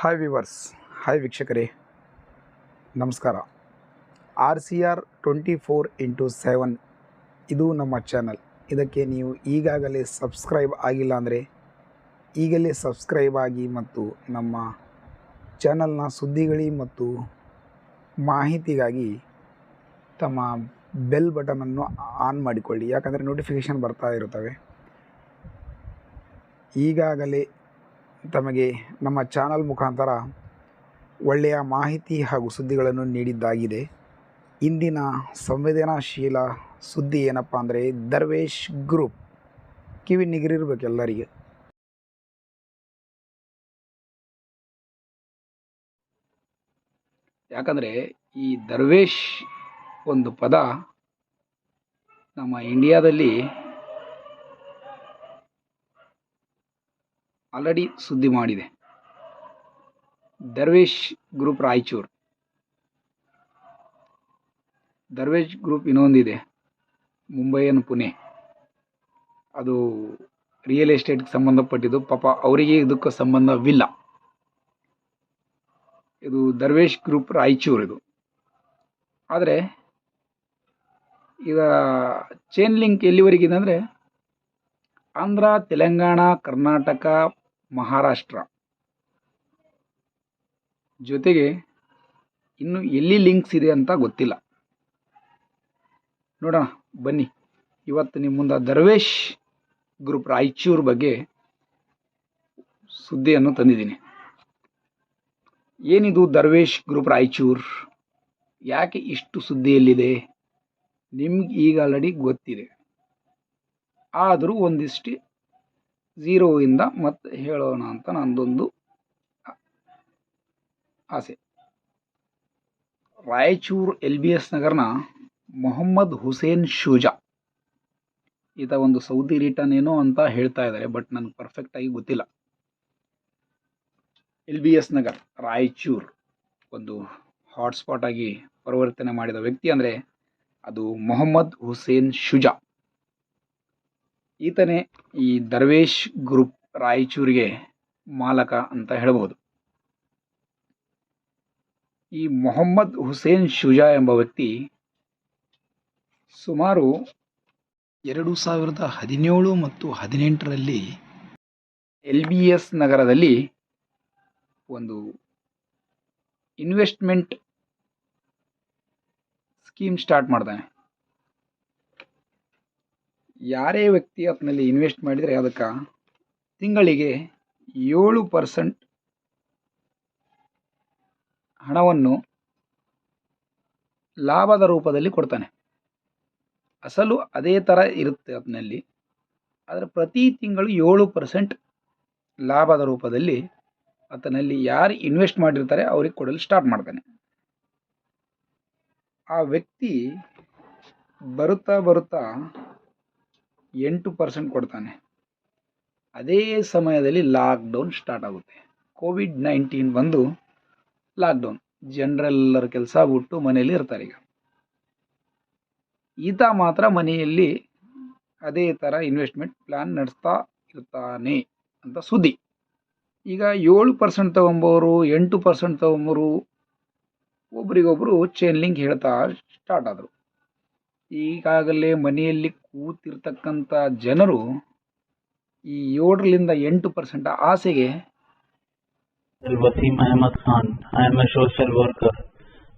Hi viewers hi ವೀಕ್ಷಕರೇ. ನಮಸ್ಕಾರ. R C R twenty four into seven ಇದು ನಮ್ಮ ಚಾನಲ್ ಇದಕ್ಕೆ ನೀವು ಈಗಾಗಲೇ ಸಬ್ಸ್ಕ್ರೈಬ್ ಆಗಿಲ್ಲ ಅಂದರೆ ಈಗಲೇ ಸಬ್ಸ್ಕ್ರೈಬ್ ಆಗಿ ಮತ್ತು ನಮ್ಮ ಚಾನಲ್ನ ಸುದ್ದಿಗಳಿ ಮತ್ತು ಮಾಹಿತಿಗಾಗಿ ತಮ್ಮ ಬೆಲ್ ಬಟನನ್ನು ಆನ್ ಮಾಡಿಕೊಳ್ಳಿ. ಯಾಕಂದರೆ ನೋಟಿಫಿಕೇಷನ್ ಬರ್ತಾ ಇರುತ್ತವೆ. ಈಗಾಗಲೇ ತಮಗೆ ನಮ್ಮ ಚಾನಲ್ ಮುಖಾಂತರ ಒಳ್ಳೆಯ ಮಾಹಿತಿ ಹಾಗೂ ಸುದ್ದಿಗಳನ್ನು ನೀಡಿದ್ದಾಗಿದೆ. ಇಂದಿನ ಸಂವೇದನಾಶೀಲ ಸುದ್ದಿ ಏನಪ್ಪ ಅಂದರೆ ದರ್ವೇಶ್ ಗ್ರೂಪ್. ಕಿವಿ ನಿಗರಿರ್ಬೇಕು ಎಲ್ಲರಿಗೆ. ಯಾಕಂದರೆ ಈ ದರ್ವೇಶ್ ಒಂದು ಪದ ನಮ್ಮ ಇಂಡಿಯಾದಲ್ಲಿ ಆಲ್ರೆಡಿ ಸುದ್ದಿ ಮಾಡಿದೆ. ದರ್ವೇಶ್ ಗ್ರೂಪ್ ರಾಯಚೂರು. ದರ್ವೇಶ್ ಗ್ರೂಪ್ ಇನ್ನೊಂದಿದೆ. ಮುಂಬೈಯನ್ನು ಪುಣೆ. ಅದು ರಿಯಲ್ ಎಸ್ಟೇಟ್ಗೆ ಸಂಬಂಧಪಟ್ಟಿದ್ದು. ಪಾಪ ಅವರಿಗೆ ಇದಕ್ಕೆ ಸಂಬಂಧವಿಲ್ಲ. ಇದು ದರ್ವೇಶ್ ಗ್ರೂಪ್ ರಾಯಚೂರು ಇದು. ಆದರೆ ಈಗ ಚೈನ್ ಲಿಂಕ್ ಎಲ್ಲಿವರೆಗಿದೆ ಅಂದರೆ ಆಂಧ್ರ, ತೆಲಂಗಾಣ, ಕರ್ನಾಟಕ ಮಹಾರಾಷ್ಟ್ರ. ಜೊತೆಗೆ ಇನ್ನು ಎಲ್ಲಿ ಲಿಂಕ್ಸ್ ಇದೆ ಅಂತ ಗೊತ್ತಿಲ್ಲ. ನೋಡೋಣ, ಬನ್ನಿ. ಇವತ್ತು ನಿಮ್ಮ ಮುಂದೆ ದರ್ವೇಶ್ ಗ್ರೂಪ್ ರಾಯಚೂರು ಬಗ್ಗೆ ಸುದ್ದಿಯನ್ನು ತಂದಿದ್ದೀನಿ. ಏನಿದು ದರ್ವೇಶ್ ಗ್ರೂಪ್ ರಾಯಚೂರು? ಯಾಕೆ ಇಷ್ಟು ಸುದ್ದಿಯಲ್ಲಿದೆ? ನಿಮ್ಗೆ ಈಗ ಆಲ್ರೆಡಿ ಗೊತ್ತಿದೆ. ಆದರೂ ಒಂದಿಷ್ಟು ಝೀರೋಯಿಂದ ಮತ್ತೆ ಹೇಳೋಣ ಅಂತ ನಂದೊಂದು ಆಸೆ. ರಾಯಚೂರು ಎಲ್ ಬಿ ಎಸ್ ನಗರ್ನ ಮೊಹಮ್ಮದ್ ಹುಸೇನ್ ಶೂಜಾ. ಈತ ಒಂದು ಸೌದಿ ರಿಟರ್ನ್ ಏನೋ ಅಂತ ಹೇಳ್ತಾ ಇದ್ದಾರೆ ಬಟ್ ನನಗೆ ಪರ್ಫೆಕ್ಟಾಗಿ ಗೊತ್ತಿಲ್ಲ. L B S Nagar, Raichur ಒಂದು ಹಾಟ್ಸ್ಪಾಟ್ ಆಗಿ ಪರಿವರ್ತನೆ ಮಾಡಿದ ವ್ಯಕ್ತಿ ಅಂದರೆ ಅದು ಮೊಹಮ್ಮದ್ ಹುಸೇನ್ ಶುಜಾ. ಈತನೇ ಈ ದರ್ವೇಶ್ ಗ್ರೂಪ್ ರಾಯಚೂರಿಗೆ ಮಾಲಕ ಅಂತ ಹೇಳ್ಬೋದು. ಈ ಮೊಹಮ್ಮದ್ ಹುಸೇನ್ ಶುಜಾ ಎಂಬ ವ್ಯಕ್ತಿ ಸುಮಾರು ಎರಡು ಸಾವಿರದ ಹದಿನೇಳು ಮತ್ತು ಹದಿನೆಂಟರಲ್ಲಿ ಎಲ್ ಬಿ ಎಸ್ ನಗರದಲ್ಲಿ ಒಂದು ಇನ್ವೆಸ್ಟ್ಮೆಂಟ್ ಸ್ಕೀಮ್ ಸ್ಟಾರ್ಟ್ ಮಾಡ್ತಾನೆ ಯಾರೇ ವ್ಯಕ್ತಿ ಅದ್ನಲ್ಲಿ ಇನ್ವೆಸ್ಟ್ ಮಾಡಿದರೆ ಅದಕ್ಕೆ ತಿಂಗಳಿಗೆ ಏಳು ಪರ್ಸೆಂಟ್ ಹಣವನ್ನು ಲಾಭದ ರೂಪದಲ್ಲಿ ಕೊಡ್ತಾನೆ. ಅಸಲು ಅದೇ ಥರ ಇರುತ್ತೆ ಅದರಲ್ಲಿ ಆದರೆ ಪ್ರತಿ ತಿಂಗಳು ಏಳು ಪರ್ಸೆಂಟ್ ಲಾಭದ ರೂಪದಲ್ಲಿ ಆತನಲ್ಲಿ ಯಾರು ಇನ್ವೆಸ್ಟ್ ಮಾಡಿರ್ತಾರೆ ಅವ್ರಿಗೆ ಕೊಡಲು ಸ್ಟಾರ್ಟ್ ಮಾಡ್ತಾನೆ. ಆ ವ್ಯಕ್ತಿ ಬರುತ್ತಾ ಬರುತ್ತಾ ಎಂಟು ಪರ್ಸೆಂಟ್ ಕೊಡ್ತಾನೆ. ಅದೇ ಸಮಯದಲ್ಲಿ ಲಾಕ್ಡೌನ್ ಸ್ಟಾರ್ಟ್ ಆಗುತ್ತೆ. ಕೋವಿಡ್ ನೈನ್ಟೀನ್ ಬಂದು ಲಾಕ್ಡೌನ್ ಜನರೆಲ್ಲರ ಕೆಲಸ ಬಿಟ್ಟು ಮನೆಯಲ್ಲಿ ಇರ್ತಾರೆ ಈಗ. ಈತ ಮಾತ್ರ ಮನೆಯಲ್ಲಿ ಅದೇ ಥರ ಇನ್ವೆಸ್ಟ್ಮೆಂಟ್ ಪ್ಲ್ಯಾನ್ ನಡೆಸ್ತಾ ಇರ್ತಾನೆ ಅಂತ ಸುದ್ದಿ. ಈಗ ಏಳು ಪರ್ಸೆಂಟ್ ತೊಗೊಂಬೋರು ಎಂಟು ಪರ್ಸೆಂಟ್ ತೊಗೊಂಬೋರು ಒಬ್ರಿಗೊಬ್ಬರು ಚೈನ್ ಲಿಂಕ್ ಹೇಳ್ತಾ ಸ್ಟಾರ್ಟ್ ಆದರು. ಈಗಾಗಲೇ ಮನೆಯಲ್ಲಿ ಕೂತಿರ್ತಕ್ಕಂಥ ಜನರು ಈ ಏಳರಿಂದ ಎಂಟು ಪರ್ಸೆಂಟ್ ಆಸೆಗೆ Wasim Ahmed Khan I am a social worker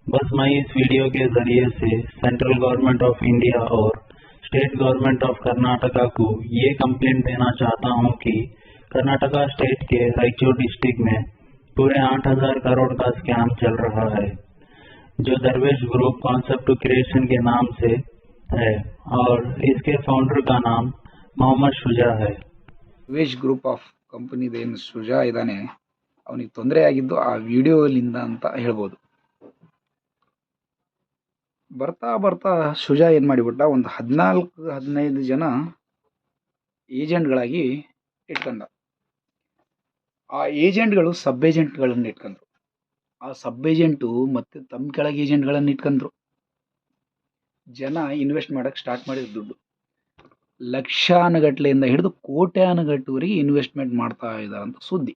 बस मैं इस वीडियो के जरिए से सेंट्रल गवर्नमेंट ऑफ इंडिया और स्टेट गवर्नमेंट ऑफ कर्नाटका को ये कंप्लेंट देना चाहता हूँ कि कर्नाटका स्टेट के रायचूर डिस्ट्रिक्ट में पूरे 8000 करोड़ का स्कैम चल रहा है जो दरवेश ग्रुप कॉन्सेप्ट क्रिएशन के नाम से है और इसके फाउंडर का नाम मोहम्मद शुजा है ವೇಶ್ ಗ್ರೂಪ್ ಆಫ್ ಕಂಪನಿದೇನು ಸುಜಾ ಇದ್ದಾನೆ ಅವನಿಗೆ ತೊಂದರೆ ಆಗಿದ್ದು ಆ ವಿಡಿಯೋಲಿಂದ ಅಂತ ಹೇಳ್ಬೋದು ಬರ್ತಾ ಬರ್ತಾ ಸುಜಾ ಏನು ಮಾಡಿಬಿಟ್ಟ ಒಂದು ಹದಿನಾಲ್ಕು ಹದಿನೈದು ಜನ ಏಜೆಂಟ್ಗಳಾಗಿ ಇಟ್ಕೊಂಡ ಆ ಏಜೆಂಟ್ಗಳು ಸಬ್ ಏಜೆಂಟ್ಗಳನ್ನು ಇಟ್ಕೊಂಡ್ರು ಆ ಸಬ್ ಏಜೆಂಟು ಮತ್ತು ತಮ್ಮ ಕೆಳಗೆ ಏಜೆಂಟ್ಗಳನ್ನು ಇಟ್ಕೊಂಡ್ರು ಜನ ಇನ್ವೆಸ್ಟ್ ಮಾಡೋಕ್ಕೆ ಸ್ಟಾರ್ಟ್ ಮಾಡಿದ ದುಡ್ಡು ಲಕ್ಷಾನುಗಟ್ಲೆಯಿಂದ ಹಿಡಿದು ಕೋಟ್ಯಾನುಗಟ್ಟುವರೆಗೆ ಇನ್ವೆಸ್ಟ್ಮೆಂಟ್ ಮಾಡ್ತಾ ಇದ್ದಾರೆ ಅಂತ ಸುದ್ದಿ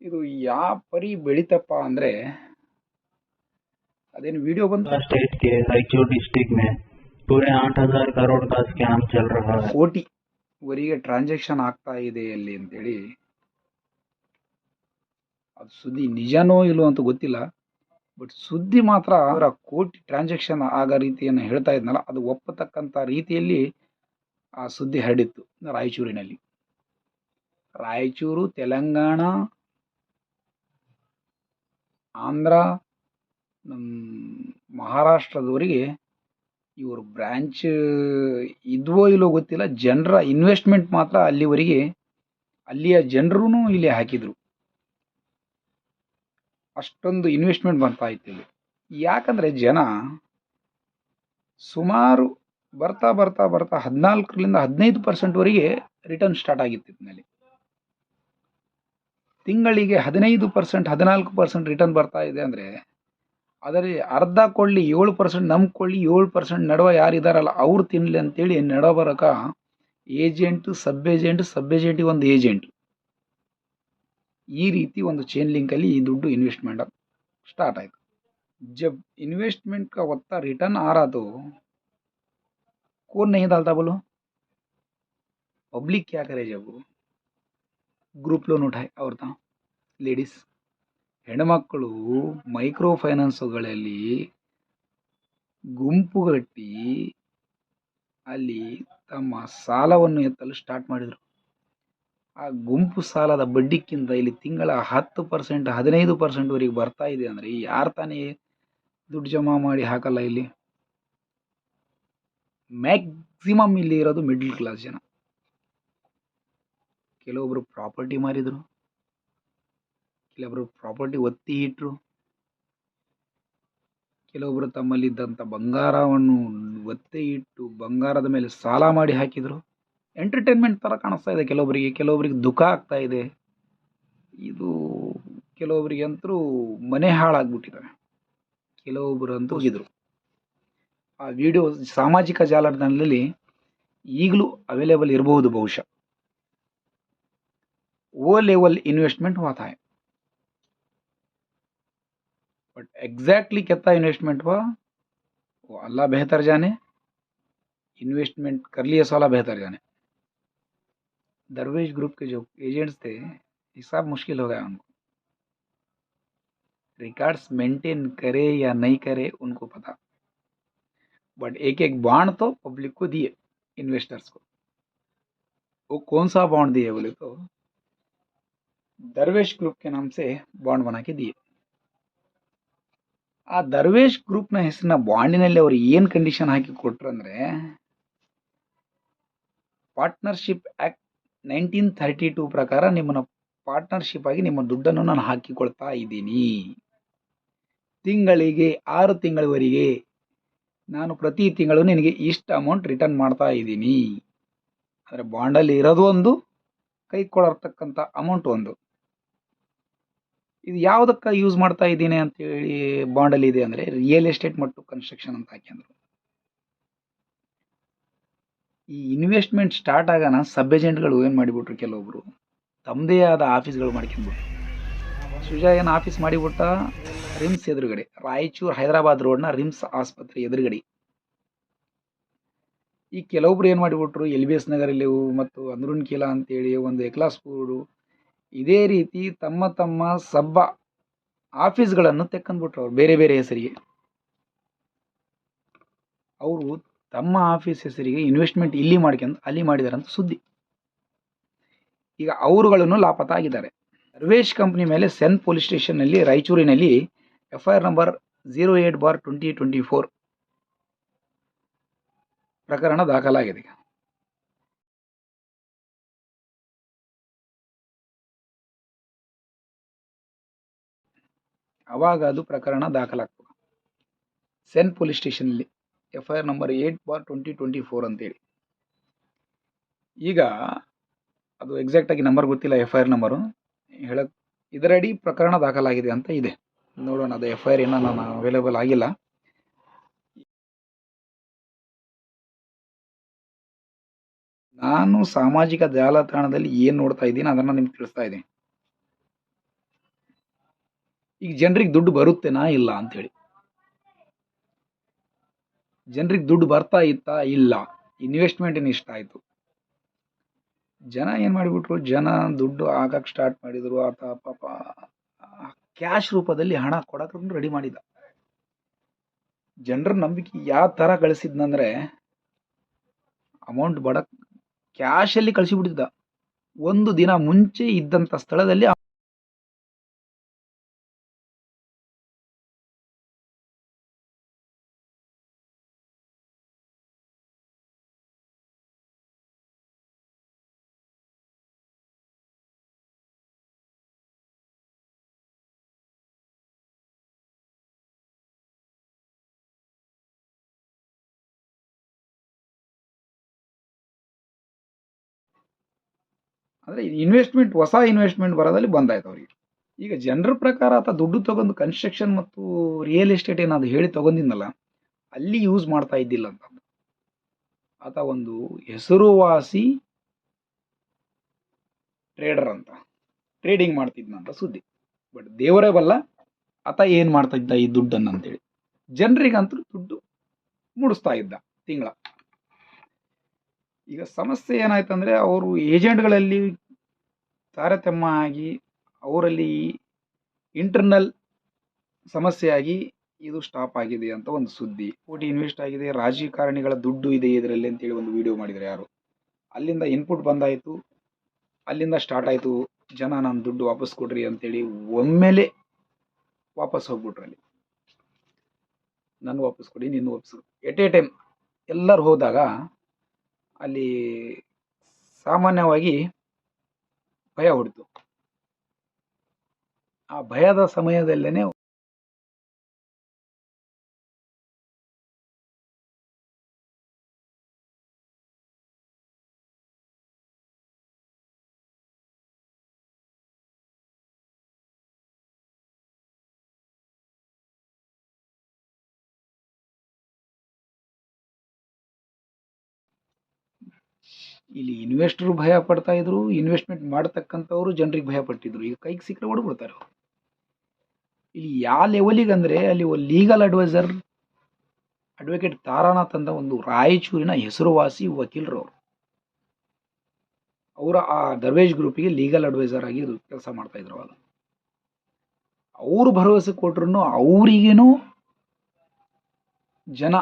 ಇದು ಯಾವ ಪರಿ ಬೆಳಿತಪ್ಪ ಅಂದರೆ ಅದೇನು ವಿಡಿಯೋ ಬಂತು स्टेट के रायचूर डिस्ट्रिक्ट में पूरे आठ हजार करोड़ का स्कैम चल रहा है ಕೋಟಿ ವರೆಗೆ ಟ್ರಾನ್ಸಾಕ್ಷನ್ ಆಗ್ತಾ ಇದೆ ಅಲ್ಲಿ ಅಂತೇಳಿ ಅದು ಸುದ್ದಿ ನಿಜನೋ ಇಲ್ಲೋ ಅಂತ ಗೊತ್ತಿಲ್ಲ ಬಟ್ ಸುದ್ದಿ ಮಾತ್ರ ಅವರ ಕೋಟಿ ಟ್ರಾನ್ಸಾಕ್ಷನ್ ಆಗ ರೀತಿಯನ್ನು ಹೇಳ್ತಾ ಇದ್ನಲ್ಲ, ಅದು ಒಪ್ಪತಕ್ಕಂಥ ರೀತಿಯಲ್ಲಿ ಆ ಸುದ್ದಿ ಹರಡಿತ್ತು ರಾಯಚೂರಿನಲ್ಲಿ. ರಾಯಚೂರು, ತೆಲಂಗಾಣ, ಆಂಧ್ರ ಮಹಾರಾಷ್ಟ್ರದವರಿಗೆ ಇವರು ಬ್ರ್ಯಾಂಚ್ ಇದ್ವೋ ಇಲ್ಲೋ ಗೊತ್ತಿಲ್ಲ, ಜನರ ಇನ್ವೆಸ್ಟ್ಮೆಂಟ್ ಮಾತ್ರ ಅಲ್ಲಿವರೆಗೆ, ಅಲ್ಲಿಯ ಜನರೂ ಇಲ್ಲಿ ಹಾಕಿದ್ರು. ಅಷ್ಟೊಂದು ಇನ್ವೆಸ್ಟ್ಮೆಂಟ್ ಬರ್ತಾ ಇತ್ತು ಇಲ್ಲಿ. ಯಾಕಂದರೆ ಜನ ಸುಮಾರು ಬರ್ತಾ ಬರ್ತಾ ಬರ್ತಾ ಹದಿನಾಲ್ಕರಿಂದ ಹದಿನೈದು ಪರ್ಸೆಂಟ್ವರೆಗೆ ರಿಟರ್ನ್ ಸ್ಟಾರ್ಟ್ ಆಗಿತ್ತು ಇದರಲ್ಲಿ. ತಿಂಗಳಿಗೆ ಹದಿನೈದು ಪರ್ಸೆಂಟ್ ಹದಿನಾಲ್ಕು ಪರ್ಸೆಂಟ್ ರಿಟರ್ನ್ ಬರ್ತಾ ಇದೆ ಅಂದರೆ ಅದರಲ್ಲಿ ಅರ್ಧ ಕೊಳ್ಳಿ, ಏಳು ಪರ್ಸೆಂಟ್ ನಮ್ಮ ಕೊಳ್ಳಿ, ಏಳು ಪರ್ಸೆಂಟ್ ನಡುವ ಯಾರಿದಾರಲ್ಲ ಅವ್ರು ತಿನ್ನಲಿ ಅಂತೇಳಿ ನಡಬರಕ ಏಜೆಂಟು ಸಬ್ ಏಜೆಂಟ್ ಸಬ್ ಏಜೆಂಟಿಗೆ ಒಂದು ಏಜೆಂಟ್ ಈ ರೀತಿ ಒಂದು ಚೇನ್ ಲಿಂಕಲ್ಲಿ ಈ ದುಡ್ಡು ಇನ್ವೆಸ್ಟ್ಮೆಂಟ್ ಸ್ಟಾರ್ಟ್ ಆಯಿತು जब इन्वेस्टमेंट का उतना रिटर्न आ रहा तो कौन नहीं डालता बोलो पब्लिक क्या करे जब वो ಗ್ರೂಪ್ ಲೋನ್ ಉಠಾಯ್ ಅವ್ರತ ಲೇಡೀಸ್ ಹೆಣ್ಮಕ್ಕಳು ಮೈಕ್ರೋ ಫೈನಾನ್ಸುಗಳಲ್ಲಿ ಗುಂಪುಗಟ್ಟಿ ಅಲ್ಲಿ ತಮ್ಮ ಸಾಲವನ್ನು ಎತ್ತಲು ಸ್ಟಾರ್ಟ್ ಮಾಡಿದರು ಆ ಗುಂಪು ಸಾಲದ ಬಡ್ಡಿಕ್ಕಿಂತ ಇಲ್ಲಿ ತಿಂಗಳ ಹತ್ತು ಪರ್ಸೆಂಟ್, ಹದಿನೈದು ಪರ್ಸೆಂಟ್ವರೆಗೆ ಬರ್ತಾ ಇದೆ ಅಂದರೆ ಯಾರು ತಾನೇ ದುಡ್ಡು ಜಮಾ ಮಾಡಿ ಹಾಕಲ್ಲ ಇಲ್ಲಿ? ಮ್ಯಾಕ್ಸಿಮಮ್ ಇಲ್ಲಿ ಇರೋದು ಮಿಡ್ಲ್ ಕ್ಲಾಸ್ ಜನ. ಕೆಲವೊಬ್ಬರು ಪ್ರಾಪರ್ಟಿ ಮಾರಿದ್ರು ಕೆಲವೊಬ್ಬರು ಪ್ರಾಪರ್ಟಿ ಒತ್ತಿ ಇಟ್ಟರು ಕೆಲವೊಬ್ರು ತಮ್ಮಲ್ಲಿದ್ದಂಥ ಬಂಗಾರವನ್ನು ಒತ್ತೆ ಇಟ್ಟು ಬಂಗಾರದ ಮೇಲೆ ಸಾಲ ಮಾಡಿ ಹಾಕಿದ್ರು. ಎಂಟರ್ಟೈನ್ಮೆಂಟ್ ಥರ ಕಾಣಿಸ್ತಾ ಇದೆ ಕೆಲವೊಬ್ಬರಿಗೆ ಕೆಲವೊಬ್ಬರಿಗೆ ದುಃಖ ಆಗ್ತಾ ಇದೆ ಇದು ಕೆಲವೊಬ್ಬರಿಗೆ ಅಂತೂ ಮನೆ ಹಾಳಾಗ್ಬಿಟ್ಟಿದ್ದಾರೆ ಕೆಲವೊಬ್ಬರು ಅಂತೂ ಹೋಗಿದ್ರು ಆ ವಿಡಿಯೋ ಸಾಮಾಜಿಕ ಜಾಲತಾಣದಲ್ಲಿ ಈಗಲೂ ಅವೈಲೇಬಲ್ ಇರಬಹುದು ಬಹುಶಃ वो लेवल इन्वेस्टमेंट हुआ था बट एग्जैक्टली कितना इन्वेस्टमेंट हुआ वो अल्लाह बेहतर जाने इन्वेस्टमेंट कर लिए साला बेहतर जाने दरवेज ग्रुप के जो एजेंट्स थे हिसाब मुश्किल हो गया उनको। रिकॉर्ड्स मेंटेन करे या नहीं करे, उनको पता। बट एक एक बॉन्ड तो पब्लिक को दिए इन्वेस्टर्स को। वो कौन सा बॉन्ड दिए, बोले तो? दरवेश ग्रुप के नाम से बॉन्ड बना के दिए। ಆ ದರ್ವೇಶ್ ಗ್ರೂಪ್ನ ಹೆಸರಿನ ಬಾಂಡಿನಲ್ಲಿ ಅವರು ಏನು ಕಂಡೀಷನ್ ಹಾಕಿ ಕೊಟ್ರು ಅಂದರೆ partnership act nineteen thirty two ಪ್ರಕಾರ ನಿಮ್ಮನ್ನು ಪಾರ್ಟ್ನರ್ಶಿಪ್ ಆಗಿ ನಿಮ್ಮ ದುಡ್ಡನ್ನು ನಾನು ಹಾಕಿಕೊಳ್ತಾ ಇದ್ದೀನಿ. ತಿಂಗಳಿಗೆ, ಆರು ತಿಂಗಳವರೆಗೆ ನಾನು ಪ್ರತಿ ತಿಂಗಳು ನಿನಗೆ ಇಷ್ಟು ಅಮೌಂಟ್ ರಿಟರ್ನ್ ಮಾಡ್ತಾ ಇದ್ದೀನಿ. ಅಂದರೆ ಬಾಂಡಲ್ಲಿ ಇರೋದು ಒಂದು, ಕೈ ಕೊಡತಕ್ಕಂಥ ಅಮೌಂಟ್ ಒಂದು. ಇದು ಯಾವುದಕ್ಕೆ ಯೂಸ್ ಮಾಡ್ತಾ ಇದ್ದೀನಿ ಅಂತೇಳಿ ಬಾಂಡಲ್ಲಿ ಇದೆ ಅಂದರೆ ರಿಯಲ್ ಎಸ್ಟೇಟ್ ಮತ್ತು ಕನ್ಸ್ಟ್ರಕ್ಷನ್ ಅಂತ ಹಾಕ್ಯಂದ್ರು. ಈ ಇನ್ವೆಸ್ಟ್ಮೆಂಟ್ ಸ್ಟಾರ್ಟ್ ಆಗೋಣ ಸಬ್ ಏಜೆಂಟ್ಗಳು ಏನು ಮಾಡಿಬಿಟ್ರು ಕೆಲವೊಬ್ಬರು ತಮ್ಮದೇ ಆದ ಆಫೀಸ್ಗಳು ಮಾಡ್ಕೊಂಡ್ಬಿಟ್ರು. ಸುಜಾ ಏನು ಆಫೀಸ್ ಮಾಡಿಬಿಟ್ಟ? ರಿಮ್ಸ್ ಎದುರುಗಡೆ. ರಾಯಚೂರು ಹೈದರಾಬಾದ್ ರೋಡ್ನ ರಿಮ್ಸ್ ಆಸ್ಪತ್ರೆ ಎದುರುಗಡೆ. ಈ ಕೆಲವೊಬ್ರು ಏನು ಮಾಡಿಬಿಟ್ರು? ಎಲ್ ಬಿ ಎಸ್ ನಗರಲ್ಲಿ ಮತ್ತು ಅಂದ್ರೂನ್ ಕಿಲಾ ಅಂತೇಳಿ ಒಂದು ಎಕ್ಲಾಸ್ಪೂರು ಇದೇ ರೀತಿ ತಮ್ಮ ತಮ್ಮ ಸಬ್ಬ ಆಫೀಸ್ಗಳನ್ನು ತೆಕ್ಕಂದ್ಬಿಟ್ರು ಅವ್ರು, ಬೇರೆ ಬೇರೆ ಹೆಸರಿಗೆ. ಅವರು ತಮ್ಮ ಆಫೀಸ್ ಹೆಸರಿಗೆ ಇನ್ವೆಸ್ಟ್ಮೆಂಟ್ ಇಲ್ಲಿ ಮಾಡ್ಕೊಂಡು ಅಲ್ಲಿ ಮಾಡಿದ್ದಾರೆ ಸುದ್ದಿ. ಈಗ ಅವರುಗಳನ್ನು ಲಾಪತ ಆಗಿದ್ದಾರೆ ಸರ್ವೇಶ್ ಕಂಪ್ನಿ ಮೇಲೆ ಸೆನ್ ಪೊಲೀಸ್ ಸ್ಟೇಷನ್ನಲ್ಲಿ ರಾಯಚೂರಿನಲ್ಲಿ F I R number zero eight bar twenty twenty four ಪ್ರಕರಣ ದಾಖಲಾಗಿದೆ. ಅವಾಗ ಅದು ಪ್ರಕರಣ ದಾಖಲಾಗ್ತದೆ. CEN police ಸ್ಟೇಷನಲ್ಲಿ F I R number eight bar twenty twenty four ಅಂತೇಳಿ. ಈಗ ಅದು ಎಕ್ಸಾಕ್ಟಾಗಿ ನಂಬರ್ ಗೊತ್ತಿಲ್ಲ ಎಫ್ ಐ ಆರ್ ನಂಬರು. ಹೇಳಕ್ ಇದರಡಿ ಪ್ರಕರಣ ದಾಖಲಾಗಿದೆ ಅಂತ ಇದೆ. ನೋಡೋಣ, ಅದು ಎಫ್ ಐ ಆರ್ ಏನೋ ನಾನು ಅವೈಲೇಬಲ್ ಆಗಿಲ್ಲ. ನಾನು ಸಾಮಾಜಿಕ ಜಾಲತಾಣದಲ್ಲಿ ಏನು ನೋಡ್ತಾ ಇದ್ದೀನಿ ಅದನ್ನು ನಿಮ್ಗೆ ತಿಳಿಸ್ತಾ ಇದ್ದೀನಿ. ಈಗ ಜನರಿಗೆ ದುಡ್ಡು ಬರುತ್ತೇನಾ ಇಲ್ಲ ಅಂತೇಳಿ. ಜನರಿಗೆ ದುಡ್ಡು ಬರ್ತಾ ಇತ್ತಾ ಇಲ್ಲ ಇನ್ವೆಸ್ಟ್ಮೆಂಟ್ ಏನು ಇಷ್ಟ ಆಯಿತು? ಜನ ಏನು ಮಾಡಿಬಿಟ್ರು? ಜನ ದುಡ್ಡು ಹಾಕಕ್ಕೆ ಸ್ಟಾರ್ಟ್ ಮಾಡಿದರು. ಆತ ಪಾಪ ಕ್ಯಾಶ್ ರೂಪದಲ್ಲಿ ಹಣ ಕೊಡಕ್ಕೆ ರೆಡಿ ಮಾಡಿದ. ಜನರ ನಂಬಿಕೆ ಯಾವ ಥರ ಕಳಿಸಿದ್ನಂದ್ರೆ ಅಮೌಂಟ್ ಬಡ ಕ್ಯಾಶಲ್ಲಿ ಕಳಿಸಿಬಿಟ್ಟಿದ್ದ. ಒಂದು ದಿನ ಮುಂಚೆ ಇದ್ದಂಥ ಸ್ಥಳದಲ್ಲಿ ಅಂದರೆ ಇನ್ವೆಸ್ಟ್ಮೆಂಟ್ ಹೊಸ ಇನ್ವೆಸ್ಟ್ಮೆಂಟ್ ಬರೋದಲ್ಲಿ ಬಂದಾಯ್ತು ಅವರಿಗೆ. ಈಗ ಜನರ ಪ್ರಕಾರ ಆತ ದುಡ್ಡು ತಗೊಂಡು ಕನ್ಸ್ಟ್ರಕ್ಷನ್ ಮತ್ತು ರಿಯಲ್ ಎಸ್ಟೇಟ್ ಏನಾದ್ರು ಹೇಳಿ ತಗೊಂಡಿದ್ನಲ್ಲ, ಅಲ್ಲಿ ಯೂಸ್ ಮಾಡ್ತಾ ಇದ್ದಿಲ್ಲ ಅಂತ ಆತ ಒಂದು ಹೆಸರುವಾಸಿ ಟ್ರೇಡರ್ ಅಂತ ಟ್ರೇಡಿಂಗ್ ಮಾಡ್ತಿದ್ನ ಅಂತ ಸುದ್ದಿ. ಬಟ್ ದೇವರೇ ಬಲ್ಲ, ಆತ ಏನು ಮಾಡ್ತಾ ಇದ್ದ ಈ ದುಡ್ಡನ್ನು ಅಂತೇಳಿ. ಜನರಿಗಂತೂ ದುಡ್ಡು ಮುಡಿಸ್ತಾ ಇದ್ದ ತಿಂಗಳ. ಈಗ ಸಮಸ್ಯೆ ಏನಾಯ್ತು ಅಂದರೆ ಅವರು ಏಜೆಂಟ್ಗಳಲ್ಲಿ ತಾರತಮ್ಯ ಆಗಿ, ಅವರಲ್ಲಿ ಇಂಟರ್ನಲ್ ಸಮಸ್ಯೆ ಆಗಿ ಇದು ಸ್ಟಾಪ್ ಆಗಿದೆ ಅಂತ ಒಂದು ಸುದ್ದಿ. ಕೋಟಿ ಇನ್ವೆಸ್ಟ್ ಆಗಿದೆ, ರಾಜಕಾರಣಿಗಳ ದುಡ್ಡು ಇದೆ ಇದರಲ್ಲಿ ಅಂತೇಳಿ ಒಂದು ವಿಡಿಯೋ ಮಾಡಿದ್ರು ಯಾರು. ಅಲ್ಲಿಂದ ಇನ್ಪುಟ್ ಬಂದಾಯಿತು. ಅಲ್ಲಿಂದ ಸ್ಟಾರ್ಟ್ ಆಯಿತು. ಜನ ನನ್ನ ದುಡ್ಡು ವಾಪಸ್ ಕೊಡ್ರಿ ಅಂತೇಳಿ ಒಮ್ಮೆಲೆ ವಾಪಸ್ ಹೋಗ್ಬಿಟ್ರು ಅಲ್ಲಿ. ನನ್ನ ವಾಪಸ್ ಕೊಡಿ ನಿನ್ನ ವಾಪಸ್ ಎಟ್ ಎ ಟೈಮ್ ಎಲ್ಲರೂ ಹೋದಾಗ ಅಲ್ಲಿ ಸಾಮಾನ್ಯವಾಗಿ ಭಯ ಹುಡ್ತು ಆ ಭಯದ ಸಮಯದಲ್ಲೇನೆ ಇಲ್ಲಿ ಇನ್ವೆಸ್ಟ್ರು ಭಯ ಪಡ್ತಾ ಇದ್ರು ಇನ್ವೆಸ್ಟ್ಮೆಂಟ್ ಮಾಡ್ತಕ್ಕಂಥವ್ರು ಜನರಿಗೆ ಭಯ ಪಟ್ಟಿದ್ರು ಈಗ ಕೈಗೆ ಸಿಕ್ಕರೆ ಹೊಡ್ಬಿಡ್ತಾರೆ ಅವ್ರು. ಇಲ್ಲಿ ಯಾವ ಲೆವೆಲಿಗೆ ಅಂದರೆ ಅಲ್ಲಿ ಲೀಗಲ್ ಅಡ್ವೈಸರ್ ಅಡ್ವೊಕೇಟ್ ತಾರಾನಾಥ್ ಅಂತ ಒಂದು ರಾಯಚೂರಿನ ಹೆಸರುವಾಸಿ ವಕೀಲರು ಅವರು. ಅವರ ಆ ದರ್ವೇಜ್ ಗ್ರೂಪಿಗೆ ಲೀಗಲ್ ಅಡ್ವೈಸರ್ ಆಗಿ ಕೆಲಸ ಮಾಡ್ತಾ ಇದ್ರು ಅವಾಗ. ಅವರು ಭರವಸೆ ಕೊಟ್ರು ಅವರಿಗೇನು ಜನ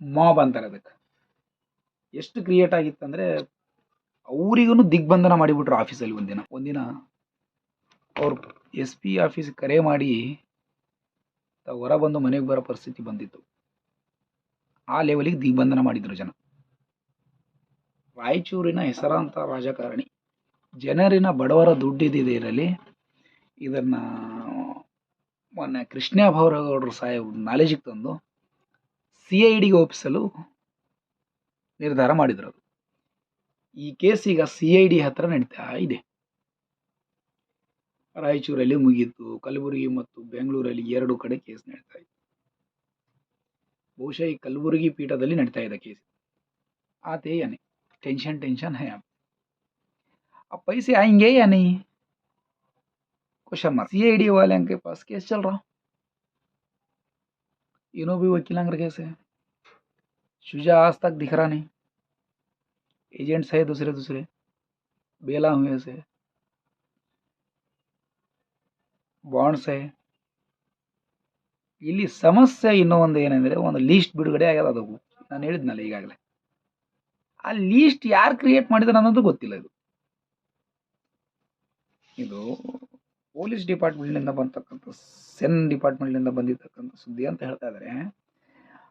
ಮಾಬ್ ಅಂತಾರೆ ಅದಕ್ಕೆ. ಎಷ್ಟು ಕ್ರಿಯೇಟ್ ಆಗಿತ್ತಂದರೆ ಅವರಿಗೂ ದಿಗ್ಬಂಧನ ಮಾಡಿಬಿಟ್ರು ಆಫೀಸಲ್ಲಿ ಒಂದಿನ. ಒಂದಿನ ಅವರು ಎಸ್ ಪಿ ಆಫೀಸ್ ಕರೆ ಮಾಡಿ ಹೊರ ಬಂದು ಮನೆಗೆ ಬರೋ ಪರಿಸ್ಥಿತಿ ಬಂದಿತ್ತು. ಆ ಲೆವೆಲಿಗೆ ದಿಗ್ಬಂಧನ ಮಾಡಿದ್ರು ಜನ. ರಾಯಚೂರಿನ ಹೆಸರಾಂತ ರಾಜಕಾರಣಿ, ಜನರಿನ ಬಡವರ ದುಡ್ಡಿದ್ದಿದೆ ಇದರಲ್ಲಿ, ಇದನ್ನು ಮೊನ್ನೆ ಕೃಷ್ಣ ಭೈರಗೌಡರು ಸಾಹೇಬ್ ನಾಲೆಜಿಗೆ ತಂದು ಸಿ ಐ ಡಿಗೆ ಒಪ್ಪಿಸಲು ನಿರ್ಧಾರ ಮಾಡಿದ್ರು ಅದು ಈ ಕೇಸ್ ಈಗ ಸಿ ಐ ಡಿ ಹತ್ರ ನಡೀತಾ ಇದೆ ರಾಯಚೂರಲ್ಲಿ ಮುಗೀತು ಕಲಬುರಗಿ ಮತ್ತು ಬೆಂಗಳೂರಲ್ಲಿ ಎರಡು ಕಡೆ ಕೇಸ್ ನಡೀತಾ ಇದೆ ಬಹುಶಃ ಈ ಕಲಬುರಗಿ ಪೀಠದಲ್ಲಿ ನಡೀತಾ ಇದೆ ಕೇಸ್ आते या नहीं टेंशन टेंशन है अब अब पैसे आएंगे या नहीं question mark C I D वाले के पास केस चल रहा इन्हों भी वकीलांगर केस है शुजा आज तक दिख रहा नहीं एजेंट्स है दूसरे दूसरे बेला हुए से ಬಾಂಡ್ಸ್ ಇಲ್ಲಿ ಸಮಸ್ಯೆ ಇನ್ನೂ ಒಂದು ಏನಂದರೆ ಒಂದು ಲೀಸ್ಟ್ ಬಿಡುಗಡೆ ಆಗ್ಯದ ಅದು ನಾನು ಹೇಳಿದ್ನಲ್ಲ ಈಗಾಗಲೇ ಆ ಲೀಸ್ಟ್ ಯಾರು ಕ್ರಿಯೇಟ್ ಮಾಡಿದಾರೆ ಅನ್ನೋದು ಗೊತ್ತಿಲ್ಲ ಇದು ಇದು ಪೊಲೀಸ್ ಡಿಪಾರ್ಟ್ಮೆಂಟ್ನಿಂದ ಬಂತಕ್ಕಂಥ ಸೆನ್ ಡಿಪಾರ್ಟ್ಮೆಂಟ್ನಿಂದ ಬಂದಿರ್ತಕ್ಕಂಥ ಸುದ್ದಿ ಅಂತ ಹೇಳ್ತಾ ಇದ್ದಾರೆ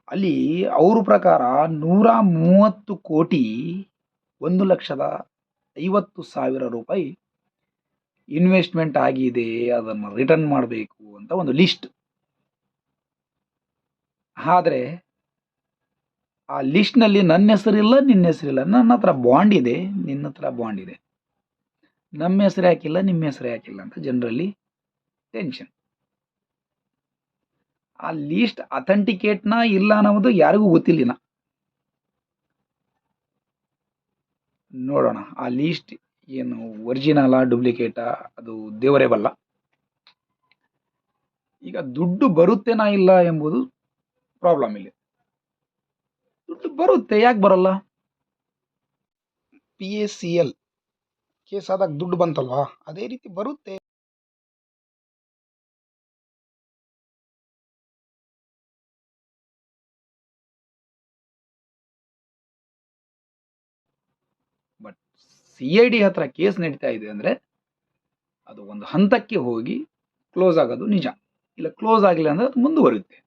ಅಲ್ಲಿ ಅವ್ರ ಪ್ರಕಾರ ನೂರ ಮೂವತ್ತು ಕೋಟಿ ಒಂದು ಲಕ್ಷದ ಐವತ್ತು ಸಾವಿರ ರೂಪಾಯಿ ಇನ್ವೆಸ್ಟ್ಮೆಂಟ್ ಆಗಿದೆ, ಅದನ್ನು ರಿಟರ್ನ್ ಮಾಡಬೇಕು ಅಂತ ಒಂದು ಲಿಸ್ಟ್ ಆದರೆ ಆ ಲಿಸ್ಟ್ನಲ್ಲಿ ನನ್ನ ಹೆಸರಿಲ್ಲ, ನಿನ್ನ ಹೆಸರಿಲ್ಲ, ನನ್ನ ಹತ್ರ ಬಾಂಡ್ ಇದೆ, ನಿನ್ನ ಹತ್ರ ಬಾಂಡ್ ಇದೆ. ನಮ್ಮ ಹೆಸರು ಹಾಕಿಲ್ಲ ನಿಮ್ಮ ಹೆಸರು ಹಾಕಿಲ್ಲ ಅಂತ ಜನರಲ್ಲಿ ಟೆನ್ಷನ್ ಆ ಲೀಸ್ಟ್ ಅಥೆಂಟಿಕೇಟ್ನ ಇಲ್ಲ ಅನ್ನೋದು ಯಾರಿಗೂ ಗೊತ್ತಿಲ್ಲ ನೋಡೋಣ, ಆ ಲೀಸ್ಟ್ ಏನು ಒರಿಜಿನಲ ಡೂಪ್ಲಿಕೇಟಾ ಅದು ದೇವರೇ ಬಲ್ಲ. ಈಗ ದುಡ್ಡು ಬರುತ್ತೇನಾ ಇಲ್ಲ ಎಂಬುದು ಪ್ರಾಬ್ಲಮ್ ಇಲ್ಲಿ. ದುಡ್ಡು ಬರುತ್ತೆ, ಯಾಕೆ ಬರಲ್ಲ? P S C L case ಆದಾಗ ದುಡ್ಡು ಬಂತಲ್ವಾ? ಅದೇ ರೀತಿ ಬರುತ್ತೆ. ಬಟ್ ಸಿ ಐ ಡಿ ಹತ್ರ ಕೇಸ್ ನಡೀತಾ ಇದೆ ಅಂದರೆ ಅದು ಒಂದು ಹಂತಕ್ಕೆ ಹೋಗಿ ಕ್ಲೋಸ್ ಆಗೋದು ನಿಜ. ಇಲ್ಲ ಕ್ಲೋಸ್ ಆಗಿಲ್ಲ ಅಂದರೆ ಅದು ಮುಂದುವರಿಯುತ್ತೆ.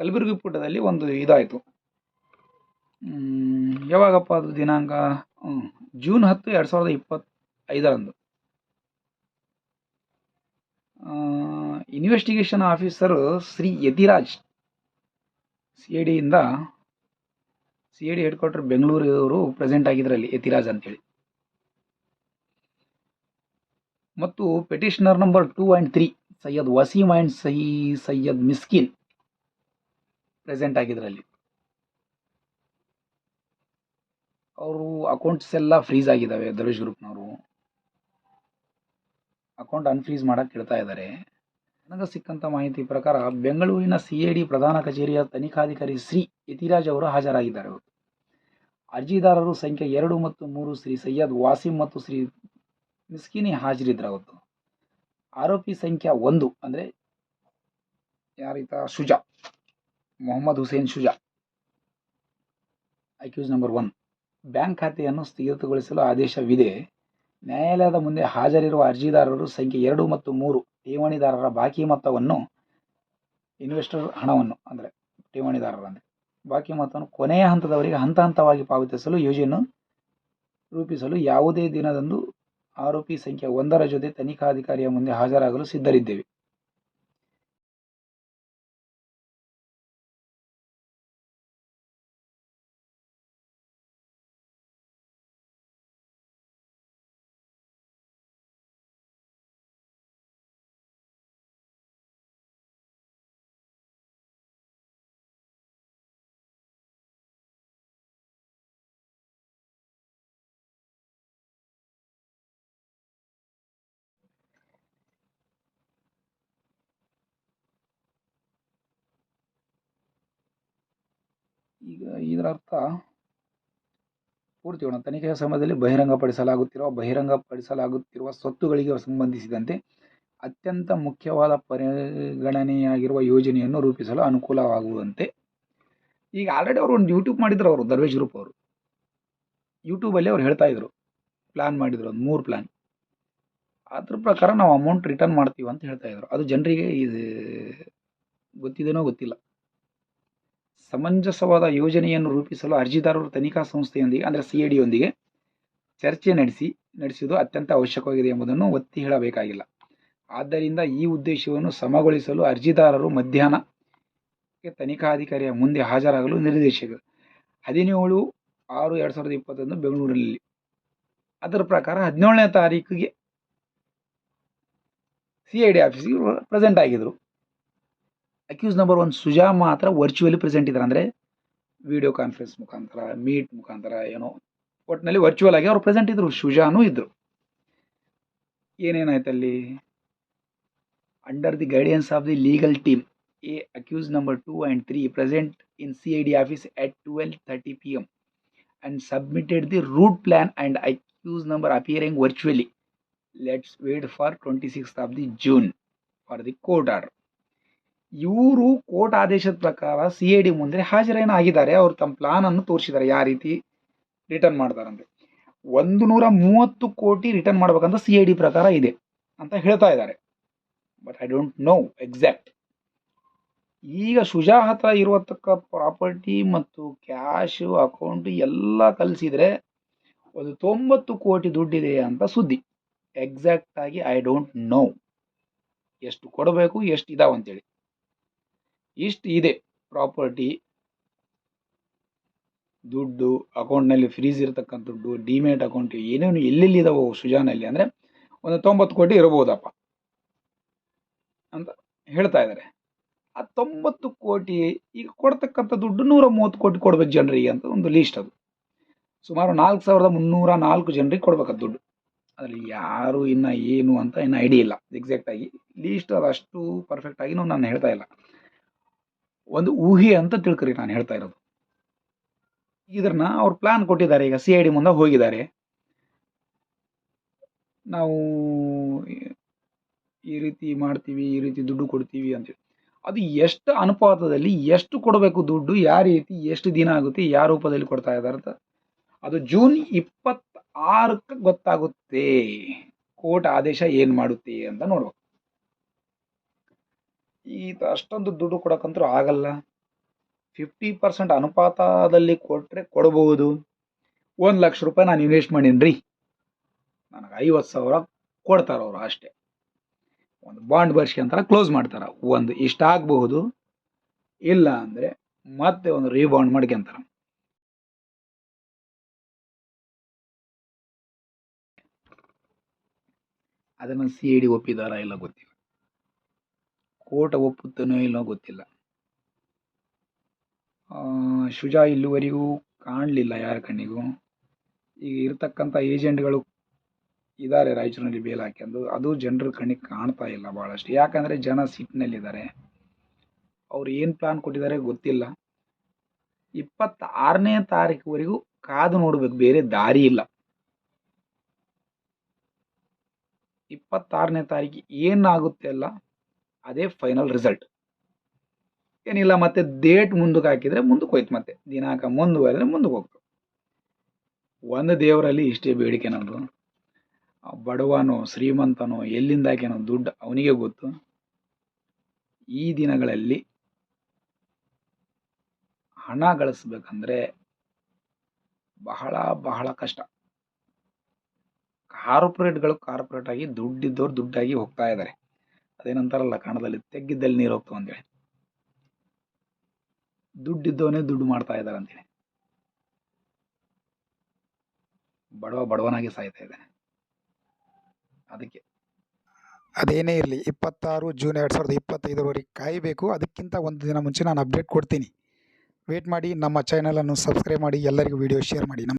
ಕಲಬುರಗಿ ಪುಟದಲ್ಲಿ ಒಂದು ಇದಾಯಿತು. ಯಾವಾಗಪ್ಪ ಅದು ದಿನಾಂಕ? ಜೂನ್ ಹತ್ತು ಎರಡು ಸಾವಿರದ ಇಪ್ಪತ್ತೈದರಂದು. Investigation officer Shri Yatiraj C I ಡಿಯಿಂದ C I D head quarter ಬೆಂಗಳೂರಿನವರು ಪ್ರೆಸೆಂಟ್ ಆಗಿದ್ರಲ್ಲಿ ಯತಿರಾಜ್ ಅಂತೇಳಿ. ಮತ್ತು petitioner number two and three Syed Wasim and ಸೈ, ಸೈಯದ್ ಮಿಸ್ಕಿನ್ ಪ್ರೆಸೆಂಟ್ ಆಗಿದ್ರಲ್ಲಿ. ಅವರು ಅಕೌಂಟ್ಸ್ ಎಲ್ಲ ಫ್ರೀಸ್ ಆಗಿದ್ದಾವೆ ದರ್ವೇಶ್ ಗ್ರೂಪ್ನವರು ಅಕೌಂಟ್ ಅನ್ಫ್ರೀಸ್ ಮಾಡಕ್ಕೆ ಕೇಳ್ತಾ ಇದ್ದಾರೆ. ನನಗೆ ಸಿಕ್ಕಂಥ ಮಾಹಿತಿ ಪ್ರಕಾರ ಬೆಂಗಳೂರಿನ ಸಿ ಐ ಡಿ ಪ್ರಧಾನ ಕಚೇರಿಯ ತನಿಖಾಧಿಕಾರಿ ಶ್ರೀ ಯತಿರಾಜ್ ಅವರು ಹಾಜರಾಗಿದ್ದಾರೆ. ಅರ್ಜಿದಾರರು ಸಂಖ್ಯೆ ಎರಡು ಮತ್ತು ಮೂರು ಶ್ರೀ ಸೈಯದ್ ವಾಸಿಂ ಮತ್ತು ಶ್ರೀ ಮಿಸ್ಕಿನಿ ಹಾಜರಿದ್ರು ಅವತ್ತು ಆರೋಪಿ ಸಂಖ್ಯೆ ಒಂದು ಅಂದರೆ ಯಾರೀತ Shuja, Mohammed Hussain Shuja. Accused number one. Bank ಖಾತೆಯನ್ನು ಸ್ಥಗಿತಗೊಳಿಸಲು ಆದೇಶವಿದೆ. ನ್ಯಾಯಾಲಯದ ಮುಂದೆ ಹಾಜರಿರುವ ಅರ್ಜಿದಾರರು ಸಂಖ್ಯೆ ಎರಡು ಮತ್ತು ಮೂರು. ಠೇವಣಿದಾರರ ಬಾಕಿ ಮೊತ್ತವನ್ನು ಇನ್ವೆಸ್ಟರ್ ಹಣವನ್ನು ಅಂದರೆ ಠೇವಣಿದಾರರ ಬಾಕಿ ಮೊತ್ತವನ್ನು ಕೊನೆಯ ಹಂತದವರಿಗೆ ಹಂತ ಹಂತವಾಗಿ ಪಾವತಿಸಲು ಯೋಜನೆಯನ್ನು ರೂಪಿಸಲು ಯಾವುದೇ ದಿನದಂದು ಆರೋಪಿ ಸಂಖ್ಯೆ ಒಂದರ ಜೊತೆ ತನಿಖಾಧಿಕಾರಿಯ ಮುಂದೆ ಹಾಜರಾಗಲು ಸಿದ್ಧರಿದ್ದೇವೆ. ಈಗ ಇದರ ಅರ್ಥ ಪೂರ್ತಿ ಒಣ ತನಿಖೆಯ ಸಮಯದಲ್ಲಿ ಬಹಿರಂಗಪಡಿಸಲಾಗುತ್ತಿರುವ ಬಹಿರಂಗಪಡಿಸಲಾಗುತ್ತಿರುವ ಸ್ವತ್ತುಗಳಿಗೆ ಸಂಬಂಧಿಸಿದಂತೆ ಅತ್ಯಂತ ಮುಖ್ಯವಾದ ಪರಿಗಣನೆಯಾಗಿರುವ ಯೋಜನೆಯನ್ನು ರೂಪಿಸಲು ಅನುಕೂಲವಾಗುವಂತೆ. ಈಗ ಆಲ್ರೆಡಿ ಅವರು ಒಂದು ಯೂಟ್ಯೂಬ್ ಮಾಡಿದ್ರು ಅವರು ದರ್ವೇಶ್ ಗ್ರೂಪ್ ಅವರು. ಯೂಟ್ಯೂಬಲ್ಲಿ ಅವ್ರು ಹೇಳ್ತಾ ಇದ್ರು ಪ್ಲ್ಯಾನ್ ಮಾಡಿದ್ರು ಒಂದು ಮೂರು ಪ್ಲ್ಯಾನ್ ಅದ್ರ ಪ್ರಕಾರ ನಾವು ಅಮೌಂಟ್ ರಿಟರ್ನ್ ಮಾಡ್ತೀವಿ ಅಂತ ಹೇಳ್ತಾ ಇದ್ರು. ಅದು ಜನರಿಗೆ ಇದು ಗೊತ್ತಿದೇನೋ ಗೊತ್ತಿಲ್ಲ. ಸಮಂಜಸವಾದ ಯೋಜನೆಯನ್ನು ರೂಪಿಸಲು ಅರ್ಜಿದಾರರು ತನಿಖಾ ಸಂಸ್ಥೆಯೊಂದಿಗೆ, ಅಂದರೆ ಸಿ ಐ ಡಿಯೊಂದಿಗೆ ಚರ್ಚೆ ನಡೆಸಿ, ನಡೆಸುವುದು ಅತ್ಯಂತ ಅವಶ್ಯಕವಾಗಿದೆ ಎಂಬುದನ್ನು ಒತ್ತಿ ಹೇಳಬೇಕಾಗಿಲ್ಲ. ಆದ್ದರಿಂದ ಈ ಉದ್ದೇಶವನ್ನು ಸಮಗೊಳಿಸಲು ಅರ್ಜಿದಾರರು ಮಧ್ಯಾಹ್ನ ತನಿಖಾಧಿಕಾರಿಯ ಮುಂದೆ ಹಾಜರಾಗಲು ನಿರ್ದೇಶಕರು. ಹದಿನೇಳು ಆರು ಎರಡು ಸಾವಿರದ ಇಪ್ಪತ್ತೊಂದು ಬೆಂಗಳೂರಿನಲ್ಲಿ. ಅದರ ಪ್ರಕಾರ ಹದಿನೇಳನೇ ತಾರೀಕಿಗೆ ಸಿ ಐ ಡಿ ಆಫೀಸಿಗೆ ಪ್ರೆಸೆಂಟ್ ಆಗಿದ್ರು. ಅಕ್ಯೂಸ್ ನಂಬರ್ ಒನ್ ಸುಜಾ ಮಾತ್ರ ವರ್ಚುವಲಿ ಪ್ರೆಸೆಂಟ್ ಇದ್ದಾರೆ ಅಂದರೆ ವಿಡಿಯೋ ಕಾನ್ಫರೆನ್ಸ್ ಮುಖಾಂತರ ಮೀಟ್ ಮುಖಾಂತರ ಏನೋ ಒಟ್ಟಿನಲ್ಲಿ ವರ್ಚುವಲ್ ಆಗಿ ಅವ್ರು ಪ್ರೆಸೆಂಟ್ ಇದ್ದರು ಸುಜಾನೂ ಇದ್ದರು ಏನೇನಾಯ್ತು ಅಲ್ಲಿ? Under the guidance of the legal team a accused number two and three present in C I D office at twelve thirty P M and submitted the route plan and accused number appearing virtually let's wait for twenty six of the June for the court order ಇವರು court ಆದೇಶದ ಪ್ರಕಾರ C I D ಮುಂದೆ ಹಾಜರೇನ ಆಗಿದ್ದಾರೆ. ಅವರು ತಮ್ಮ plan ಅನ್ನು ತೋರಿಸಿದ್ದಾರೆ. ಯಾವ ರೀತಿ ರಿಟರ್ನ್ ಮಾಡ್ತಾರಂತೆ. ಒಂದು ನೂರ ಮೂವತ್ತು ಕೋಟಿ ರಿಟರ್ನ್ ಮಾಡ್ಬೇಕಂತ ಸಿ ಐ ಡಿ ಪ್ರಕಾರ ಇದೆ ಅಂತ ಹೇಳ್ತಾ ಇದ್ದಾರೆ. But I don't know exact ಈಗ ಶುಜಾ ಹತ್ರ ಇರುವತಕ್ಕ ಪ್ರಾಪರ್ಟಿ ಮತ್ತು ಕ್ಯಾಶು ಅಕೌಂಟ್ ಎಲ್ಲ ಕಲಿಸಿದ್ರೆ ಒಂದು ತೊಂಬತ್ತು ಕೋಟಿ ದುಡ್ಡಿದೆ ಅಂತ ಸುದ್ದಿ. ಎಕ್ಸಾಕ್ಟ್ ಆಗಿ ಐ ಡೋಂಟ್ ನೋ ಎಷ್ಟು ಕೊಡಬೇಕು ಎಷ್ಟು ಇದಾವಂತೇಳಿ ಇಷ್ಟು ಇದೆ ಪ್ರಾಪರ್ಟಿ. ದುಡ್ಡು ಅಕೌಂಟ್ನಲ್ಲಿ ಫ್ರೀಸ್ ಇರತಕ್ಕಂಥ ದುಡ್ಡು ಡಿಮ್ಯಾಟ್ ಅಕೌಂಟ್ ಏನೇನು ಎಲ್ಲೆಲ್ಲಿ ಇದಾವೆ ಸುಜಾನಲ್ಲಿ ಅಂದರೆ ಒಂದು ತೊಂಬತ್ತು ಕೋಟಿ ಇರಬಹುದಪ್ಪ. ಅಂತ ಹೇಳ್ತಾ ಇದ್ದಾರೆ. ಆ ತೊಂಬತ್ತು ಕೋಟಿ ಈಗ ಕೊಡ್ತಕ್ಕಂಥ ದುಡ್ಡು ನೂರ ಮೂವತ್ತು ಕೋಟಿ ಕೊಡ್ಬೇಕು ಜನರಿಗೆ ಅಂತ ಒಂದು ಲೀಸ್ಟ್ ಅದು. ಸುಮಾರು ನಾಲ್ಕು ಸಾವಿರದ ಮುನ್ನೂರ ನಾಲ್ಕು ಜನರಿಗೆ ಕೊಡ್ಬೇಕಾದ ದುಡ್ಡು. ಅದರಲ್ಲಿ ಯಾರು ಇನ್ನು ಏನು ಅಂತ ಇನ್ನು ಐಡಿಯಾ ಇಲ್ಲ. ಎಕ್ಸಾಕ್ಟಾಗಿ ಲೀಸ್ಟ್ ಅದಷ್ಟು ಪರ್ಫೆಕ್ಟಾಗಿನೂ ನಾನು ಹೇಳ್ತಾ ಇಲ್ಲ. ಒಂದು ಊಹೆ ಅಂತ ತಿಳ್ಕರಿ ನಾನು ಹೇಳ್ತಾ ಇರೋದು. ಇದನ್ನ ಅವ್ರು ಪ್ಲಾನ್ ಕೊಟ್ಟಿದ್ದಾರೆ, ಈಗ ಸಿ ಐ ಡಿ ಮುಂದೆ ಹೋಗಿದ್ದಾರೆ. ನಾವು ಈ ರೀತಿ ಮಾಡ್ತೀವಿ, ಈ ರೀತಿ ದುಡ್ಡು ಕೊಡ್ತೀವಿ ಅಂತೇಳಿ ಅದು ಎಷ್ಟು ಅನುಪಾತದಲ್ಲಿ ಎಷ್ಟು ಕೊಡಬೇಕು ದುಡ್ಡು, ಯಾವ ರೀತಿ ಎಷ್ಟು ದಿನ ಆಗುತ್ತೆ, ಯಾವ ರೂಪದಲ್ಲಿ ಕೊಡ್ತಾ ಇದ್ದಾರೆ ಅಂತ. ಅದು ಜೂನ್ ಇಪ್ಪತ್ತಾರಕ್ಕೆ ಗೊತ್ತಾಗುತ್ತೆ. ಕೋರ್ಟ್ ಆದೇಶ ಏನು ಮಾಡುತ್ತೆ ಅಂತ ನೋಡ್ಬೇಕು. ಈತ ಅಷ್ಟೊಂದು ದುಡ್ಡು ಕೊಡೋಕ್ಕಂತೂ ಆಗಲ್ಲ. ಫಿಫ್ಟಿ ಪರ್ಸೆಂಟ್ ಅನುಪಾತದಲ್ಲಿ ಕೊಟ್ಟರೆ ಕೊಡಬಹುದು ಒಂದು ಲಕ್ಷ ರೂಪಾಯಿ ನಾನು ಇನ್ವೆಸ್ಟ್ ಮಾಡೀನಿ ರೀ ನನಗೆ ಐವತ್ತು ಸಾವಿರ ಕೊಡ್ತಾರೆ ಅವರು ಅಷ್ಟೇ. ಒಂದು ಬಾಂಡ್ ಬರ್ಸ್ಕೊಂತಾರ ಕ್ಲೋಸ್ ಮಾಡ್ತಾರೆ. ಒಂದು ಇಷ್ಟ ಆಗಬಹುದು. ಇಲ್ಲ ಅಂದರೆ ಮತ್ತೆ ಒಂದು ರೀಬಾಂಡ್ ಮಾಡ್ಕೊಂತಾರೆ. ಅದನ್ನು ಸಿ ಐ ಡಿ ಒಪ್ಪಿದಾರ ಇಲ್ಲ ಗೊತ್ತಿಲ್ಲ. ಕೋರ್ಟ್ ಒಪ್ಪುತ್ತನೋ ಇಲ್ಲೋ ಗೊತ್ತಿಲ್ಲ. ಶುಜಾ ಇಲ್ಲಿವರೆಗೂ ಕಾಣಲಿಲ್ಲ ಯಾರ ಕಣ್ಣಿಗೂ. ಈಗ ಇರತಕ್ಕಂಥ ಏಜೆಂಟ್ಗಳು ಇದ್ದಾರೆ ರಾಯಚೂರಿನಲ್ಲಿ ಬೇಲ್ ಹಾಕ್ಯಂದು. ಅದು ಜನರ ಕಣ್ಣಿಗೆ ಕಾಣ್ತಾ ಇಲ್ಲ ಭಾಳಷ್ಟು ಯಾಕಂದರೆ ಜನ ಸಿಟ್ಟಿನಲ್ಲಿದ್ದಾರೆ ಅವ್ರು ಏನು ಪ್ಲಾನ್ ಕೊಟ್ಟಿದ್ದಾರೆ ಗೊತ್ತಿಲ್ಲ. ಇಪ್ಪತ್ತಾರನೇ ತಾರೀಕುವರೆಗೂ ಕಾದು ನೋಡ್ಬೇಕು. ಬೇರೆ ದಾರಿ ಇಲ್ಲ. ಇಪ್ಪತ್ತಾರನೇ ತಾರೀಕು ಏನಾಗುತ್ತೆ ಅಲ್ಲ? ಅದೇ ಫೈನಲ್ ರಿಸಲ್ಟ್ ಏನಿಲ್ಲ, ಮತ್ತೆ ಡೇಟ್ ಮುಂದಕ್ಕೆ ಹಾಕಿದರೆ ಮುಂದಕ್ಕೆ ಹೋಯ್ತು ಮತ್ತೆ. ದಿನಾಂಕ ಮುಂದುವರೆದ್ರೆ ಮುಂದಕ್ಕೆ ಹೋಗ್ತು. ಒಂದು ದೇವರಲ್ಲಿ ಇಷ್ಟೇ ಬೇಡಿಕೆ ಆ ಬಡವನೋ, ಶ್ರೀಮಂತನೋ ಎಲ್ಲಿಂದ ದುಡ್ಡು ಅವನಿಗೆ ಗೊತ್ತು. ಈ ದಿನಗಳಲ್ಲಿ ಹಣ ಗಳಿಸ್ಬೇಕಂದ್ರೆ ಬಹಳ ಬಹಳ ಕಷ್ಟ. ಕಾರ್ಪೊರೇಟ್ಗಳು ಕಾರ್ಪೊರೇಟ್ ಆಗಿ ದುಡ್ಡಿದ್ದವ್ರು ದುಡ್ಡಾಗಿ ಹೋಗ್ತಾ ಇದ್ದಾರೆ ಅದೇನಂತಾರಲ್ಲ, ಕಣದಲ್ಲಿ ತೆಗ್ಗಿದ್ದಲ್ಲಿ ನೀರು ಹೋಗ್ತಾವ ಅಂತೇಳಿ. ದುಡ್ಡಿದ್ದವನೇ ದುಡ್ಡು ಮಾಡ್ತಾ ಇದ್ದಾರೆ ಅಂತೇಳಿ. ಬಡವ ಬಡವನಾಗಿ ಸಾಯ್ತಾ ಇದ್ದಾನೆ. ಅದಕ್ಕೆ. ಅದೇನೇ ಇರಲಿ, ಇಪ್ಪತ್ತಾರು ಜೂನ್ ಎರಡು ಸಾವಿರದ ಇಪ್ಪತ್ತೈದರವರೆಗೆ ಕಾಯಬೇಕು. ಅದಕ್ಕಿಂತ ಒಂದು ದಿನ ಮುಂಚೆ ನಾನು ಅಪ್ಡೇಟ್ ಕೊಡ್ತೀನಿ. ವೇಟ್ ಮಾಡಿ, ನಮ್ಮ ಚಾನಲನ್ನು ಸಬ್ಸ್ಕ್ರೈಬ್ ಮಾಡಿ, ಎಲ್ಲರಿಗೂ ವಿಡಿಯೋ ಶೇರ್ ಮಾಡಿ. ನಮ್ಮ